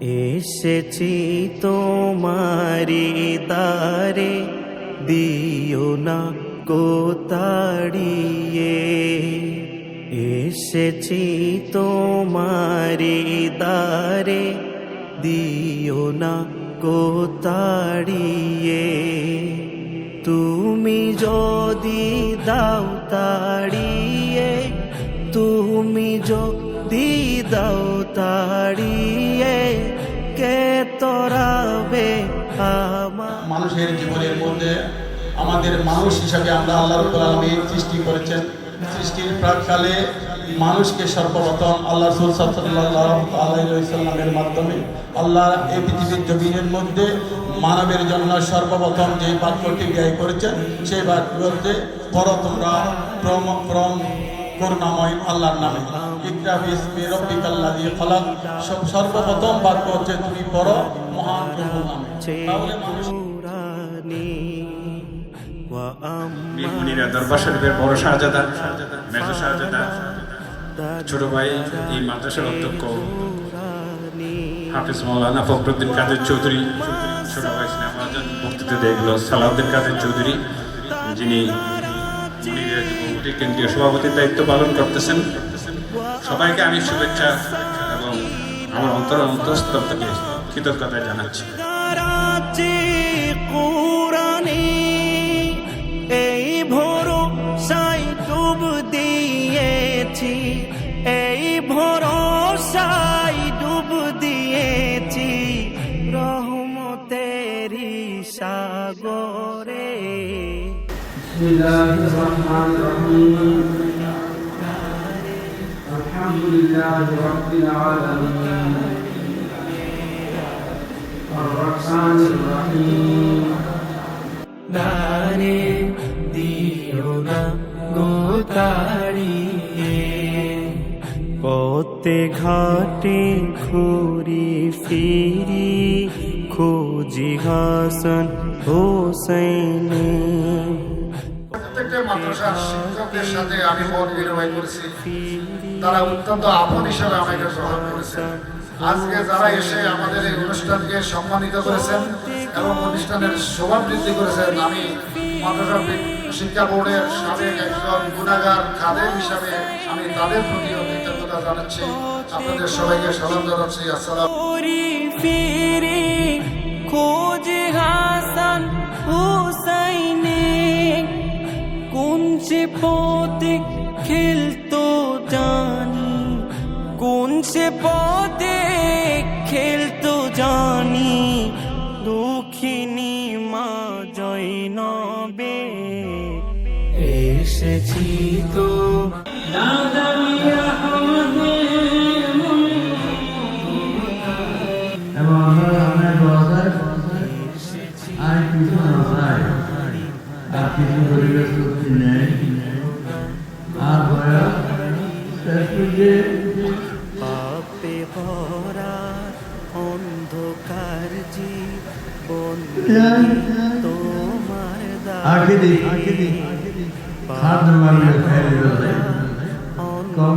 এসেছি তোমারি দারে দিও না কোতাড়িয়ে এসেছি তোমারি দারে দিও না কোতাড়িয়ে তুমি যদি দাও তাড়িয়ে, তুমি যদি দাও তাড়িয়ে কে তোরাবে আমার মানুষের জীবনের মধ্যে আমাদের মানুষ হিসাবে আমরা আল্লাহ রব্বুল আলমী সৃষ্টি করেছেন। সৃষ্টির প্রাককালে মানুষকে সর্বপ্রথম আল্লাহ রসুল সাল্লামের মাধ্যমে আল্লাহ এই পৃথিবীর জমিনের মধ্যে মানবের জন্য সর্বপ্রথম যে বাক্যটি ব্যয় করেছেন, সেই বাক্যতে পর তোমরা প্রম প্রম করুণাময় আল্লাহর নামে। ইকরা বিসমি রব্বিকাল্লাযী খলাক। সব সর্বপ্রথম বাক্য হচ্ছে তুমি পড়ো মহান প্রভুর নামে। তাহলে মানুষ কুরানি ওয়া আম্মা মুনিরা দরবার শরীফের বড় শাহজাদা মেজর শাহজাদা ছোট ভাই এই মাদ্রাসার অধ্যক্ষ। হাফিজ মৌলানা ফখরুদ্দিন কাদের চৌধুরী। ছোট ভাই বক্তৃতা দিয়ে গেল সালাউদ্দিন কাদের চৌধুরী। যিনি কেন্দ্রীয় সভাপতির দায়িত্ব পালন করতেছেন। সবাইকে আমি শুভেচ্ছা এবং আমার অন্তর অন্তঃস্থল থেকে কৃতজ্ঞতা জানাচ্ছি। بسم الله الرحمن الرحيم الحمد لله رب العالمين الرحمن الرحيم দারে দিও না গোতাড়িয়ে পথে ঘাটে ঘুরি ফিরি খুঁজি হাসন হোসেনে প্রত্যেকটা মাদ্রাসার শিক্ষকদের সাথে আমি মত বিনিময় করেছি। তারা অত্যন্ত আপন হিসাবে আমাকে গ্রহণ করেছেন আজকে যারা এসে আমাদের এই অনুষ্ঠানকে সম্মানিত করেছেন এবং অনুষ্ঠানের শোভা বৃদ্ধি করেছেন, আমি মাদ্রাসা শিক্ষা বোর্ডের সাবেক একজন গুণাগার খাদের হিসাবে আমি তাদের প্রতিও কৃতজ্ঞতা জানাচ্ছি। আপনাদের সবাইকে সালাম জানাচ্ছি। আসসালাম খোঁজে সে পথে খেলতো জানি। কোন সে পথে খেলতো জানি। দুঃখিনী মা জৈনবে এসেছি তো। এবং কিছু পরিবেশ করছি নেই আর ভয়া যে পাপে ভরা অন্ধকার জীবন তোমার আঁকে দিই আঁকে দিই খাদ্য মারলে ফেলে কম